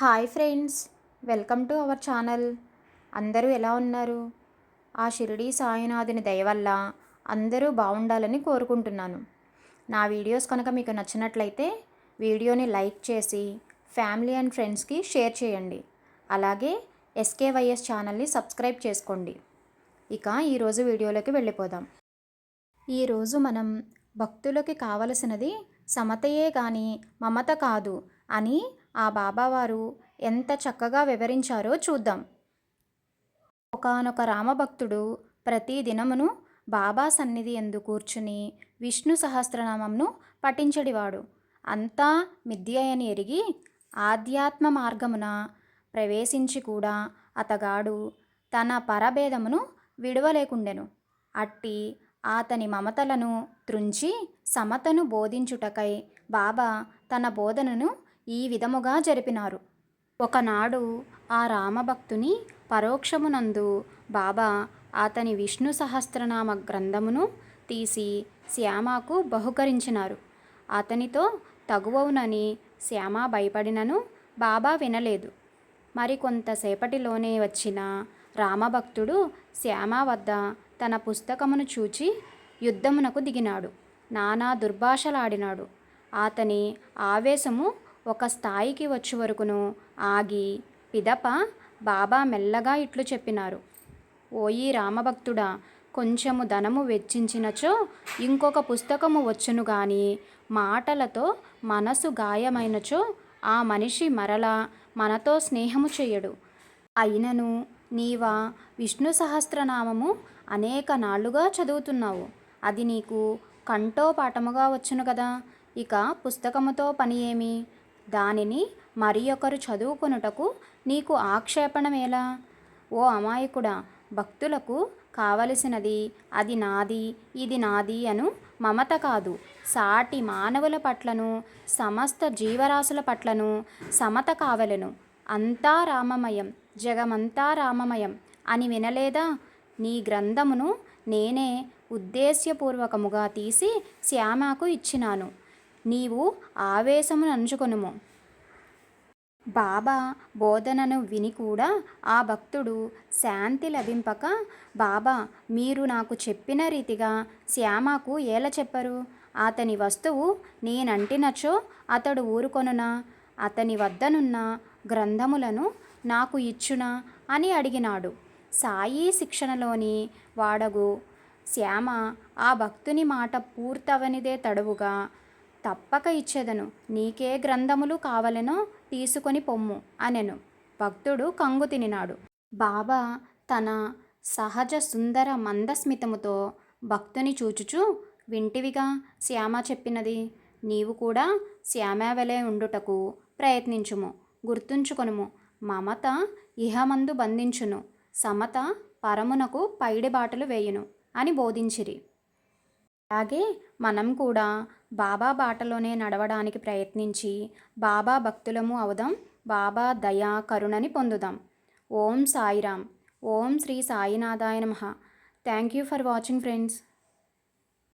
Hi friends welcome to our channel. అందరూ ఎలా ఉన్నారు? ఆ షిరిడి సాయినాథుని దయ వల్ల అందరూ బాగుండాలని కోరుకుంటున్నాను. నా వీడియోస్ కనుక మీకు నచ్చినట్లయితే వీడియోని లైక్ చేసి ఫ్యామిలీ అండ్ ఫ్రెండ్స్కి షేర్ చేయండి. అలాగే ఎస్కేవైఎస్ ఛానల్ని సబ్స్క్రైబ్ చేసుకోండి. ఇక ఈరోజు వీడియోలోకి వెళ్ళిపోదాం. ఈరోజు మనం భక్తులకి కావలసినది సమతయే కానీ మమత కాదు అని ఆ బాబావారు ఎంత చక్కగా వివరించారో చూద్దాం. ఒకానొక రామభక్తుడు ప్రతి దినమును బాబా సన్నిధి ఎందు కూర్చుని విష్ణు సహస్రనామంను పఠించడివాడు. అంతా మిథ్యయని ఎరిగి ఆధ్యాత్మ మార్గమున ప్రవేశించి కూడా అతగాడు తన పరభేదమును విడవలేకుండెను. అట్టి అతని మమతలను త్రుంచి సమతను బోధించుటకై బాబా తన బోధనను ఈ విధముగా జరిపినారు. ఒకనాడు ఆ రామభక్తుని పరోక్షమునందు బాబా అతని విష్ణు సహస్రనామ గ్రంథమును తీసి శ్యామకు బహుకరించినారు. అతనితో తగువవునని శ్యామ భయపడినను బాబా వినలేదు. మరి కొంతసేపటిలోనే వచ్చిన రామభక్తుడు శ్యామ వద్ద తన పుస్తకమును చూచి యుద్ధమునకు దిగినాడు. నానా దుర్భాషలాడినాడు. అతని ఆవేశము ఒక స్థాయికి వచ్చే వరకును ఆగి పిదప బాబా మెల్లగా ఇట్లు చెప్పినారు. ఓయి రామభక్తుడా కొంచెము ధనము వెచ్చించినచో ఇంకొక పుస్తకము వచ్చును గాని మాటలతో మనసు గాయమైనచో ఆ మనిషి మరలా మనతో స్నేహము చేయడు అయినను నీవా విష్ణు సహస్రనామము అనేక నాళ్ళుగా చదువుతున్నావు. అది నీకు కంటో పాఠముగా వచ్చును కదా ఇక పుస్తకముతో పని ఏమి? దానిని మరి ఒకరు చదువుకొనుటకు నీకు ఆక్షేపణమేలా ఓ అమాయకుడా భక్తులకు కావలసినది అది నాది ఇది నాది అను మమత కాదు. సాటి మానవుల పట్లను సమస్త జీవరాశుల పట్లను సమత కావలను. అంతా రామమయం జగమంతా రామమయం అని వినలేదా? నీ గ్రంథమును నేనే ఉద్దేశ్యపూర్వకముగా తీసి శ్యామకు ఇచ్చినాను. నీవు ఆవేశమును అంచుకొనుము. బాబా బోధనను విని కూడా ఆ భక్తుడు శాంతి లభింపక బాబా మీరు నాకు చెప్పిన రీతిగా శ్యామకు ఎలా చెప్పరు? అతని వస్తువు నేనంటినచో అతడు ఊరుకొనునా? అతని వద్దనున్న గ్రంథములను నాకు ఇచ్చునా? అని అడిగినాడు. సాయి శిక్షణలోని వాడగు శ్యామ ఆ భక్తుని మాట పూర్తవనిదే తడువుగా. తప్పక ఇచ్చేదను. నీకే గ్రంథములు కావలెనో తీసుకొని పొమ్ము అనెను. భక్తుడు కంగు తినినాడు. బాబా తన సహజ సుందర మందస్మితముతో భక్తుని చూచుచూ వింటివిగా శ్యామ చెప్పినది. నీవు కూడా శ్యామవలే ఉండుటకు ప్రయత్నించుము గుర్తుంచుకొనుము. మమత ఇహమందు బంధించును. సమత పరమునకు పైడి బాటలు వేయును అని బోధించిరి. అలాగే మనం కూడా బాబా బాటలోనే నడవడానికి ప్రయత్నించి బాబా భక్తులము అవుదాం బాబా దయా కరుణని పొందుదాం. ఓం సాయిరామ్. ఓం శ్రీ సాయినాథాయ నమ. Thank you for watching friends